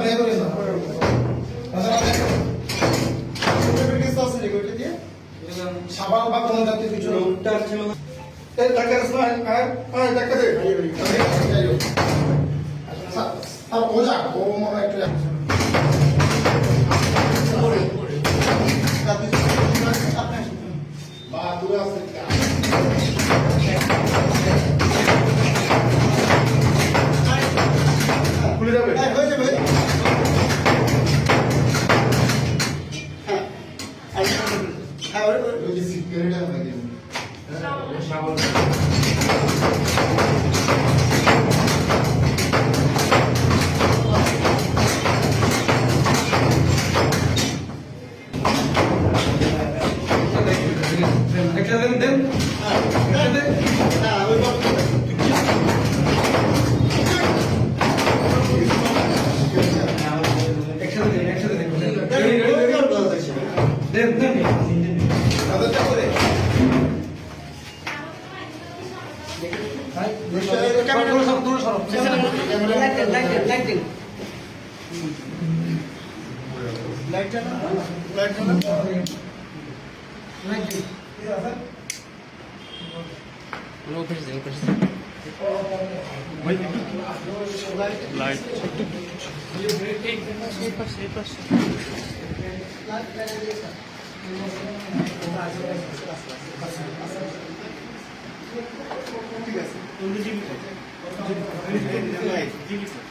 বের করে দাও রাস্তা রাস্তা সাবান বা কোনো জাতীয় কিছু এই টাকা রাস্তা আয় আয় টাকা দে আর ওজা ও মনে একটু বাহাদুর আছে খুলে যাবে Thank you. लाइट चला लाइट चला लाइट ये आसर लो फिर से फिर से भाई लाइट लाइट ये ब्रेक एक सेफ़ सेफ़ लाइट करेंगे ठीक है जल्दी जी जी जी सर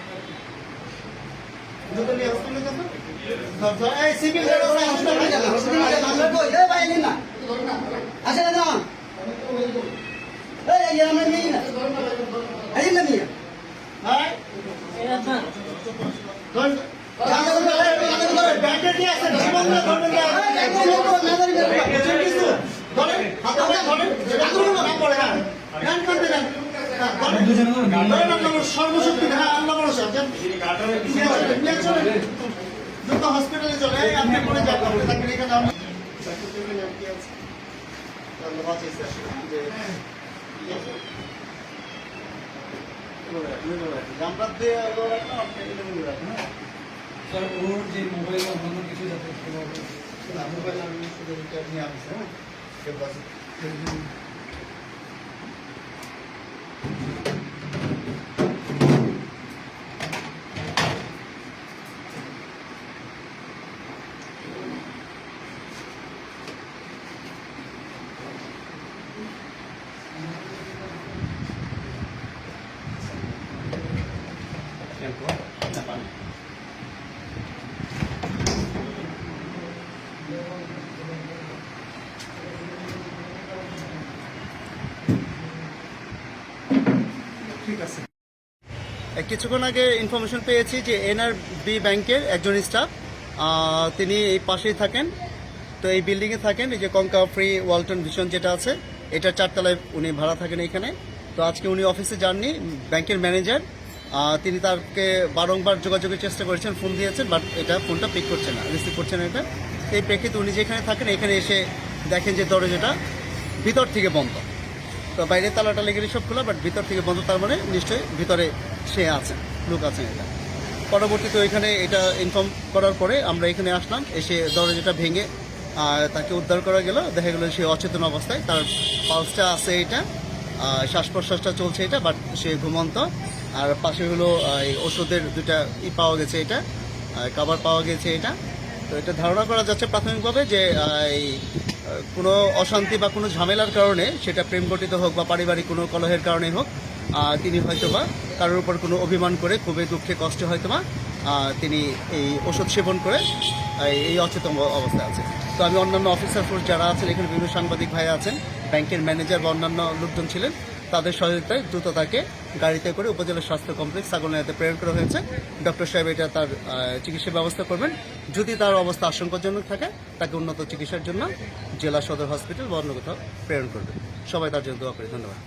যান এই আমরা নিয়ে না এই না নিয়ে সর্বশক্তি হ্যাঁ আল্লাহ ভরসা যত হসপিটালে চলে আপনি পরে যান আপনি থাকেন এখানে আমি যে জামরাত দিয়ে আপনি এটা রাখেন স্যার ওর যে মোবাইল অন্যান্য কিছু যাতে মোবাইল আমি শুধু নিয়ে আসছি হ্যাঁ কিছুক্ষণ আগে ইনফরমেশন পেয়েছি যে এনআরবি ব্যাংকের একজন স্টাফ তিনি এই পাশেই থাকেন। তো এই বিল্ডিংয়ে থাকেন, এই যে কঙ্কা ফ্রি ওয়ালটন ভিশন যেটা আছে, এটা চারতলায় উনি ভাড়া থাকেন এখানে। তো আজকে উনি অফিসে যাননি ব্যাংকের ম্যানেজার তিনি তাকে বারংবার যোগাযোগের চেষ্টা করেছেন ফোন দিয়েছেন বাট এটা ফোনটা পিক করছে না রিসিভ করছে না এটা। এই প্রেক্ষিতে উনি যেখানে থাকেন, এখানে এসে দেখেন যে দরজাটা ভিতর থেকে বন্ধ। বাইরে তালাটা লেগে সব খোলা বাট ভিতর থেকে বন্ধ, তার মানে নিশ্চয়ই ভিতরে সে আছে, লোক আছে এটা। পরবর্তীতে ওইখানে এটা ইনফর্ম করার পরে আমরা এখানে আসলাম, এসে দরজাটা ভেঙে তাকে উদ্ধার করা গেল। দেখা গেল সে অচেতন অবস্থায়, তার পালসটা আছে এটা শ্বাস প্রশ্বাসটা চলছে এটা বাট সে ঘুমন্ত। আর পাশে হলো এই ওষুধের দুটা ই পাওয়া গেছে এটা কাবার পাওয়া গেছে এটা। তো এটা ধারণা করা যাচ্ছে প্রাথমিকভাবে যে এই কোনো অশান্তি বা কোনো ঝামেলার কারণে, সেটা প্রেম গঠিত হোক বা পারিবারিক কোনো কলহের কারণে হোক তিনি হয়তোবা কারোর উপর কোনো অভিমান করে খুবই দুঃখে, কষ্টে হয়তোবা তিনি এই ওষুধ সেবন করে এই অচেতন অব- অবস্থায় আছে তো আমি অন্যান্য অফিসার ফোর্স যারা আছেন, এখানে বিভিন্ন সাংবাদিক ভাই আছেন, ব্যাংকের ম্যানেজার বা অন্যান্য লোকজন ছিলেন, তাদের সহযোগিতায় দ্রুত তাকে গাড়িতে করে উপজেলা স্বাস্থ্য কমপ্লেক্স সাগরনাতে প্রেরণ করা হয়েছে। ডক্টর সাহেব এটা তার চিকিৎসা ব্যবস্থা করবেন। যদি তার অবস্থা আশঙ্কাজনক থাকে, তাকে উন্নত চিকিৎসার জন্য জেলা সদর হসপিটাল বা অন্য কোথাও প্রেরণ করবেন সবাই তার জন্য দোয়া করি। ধন্যবাদ।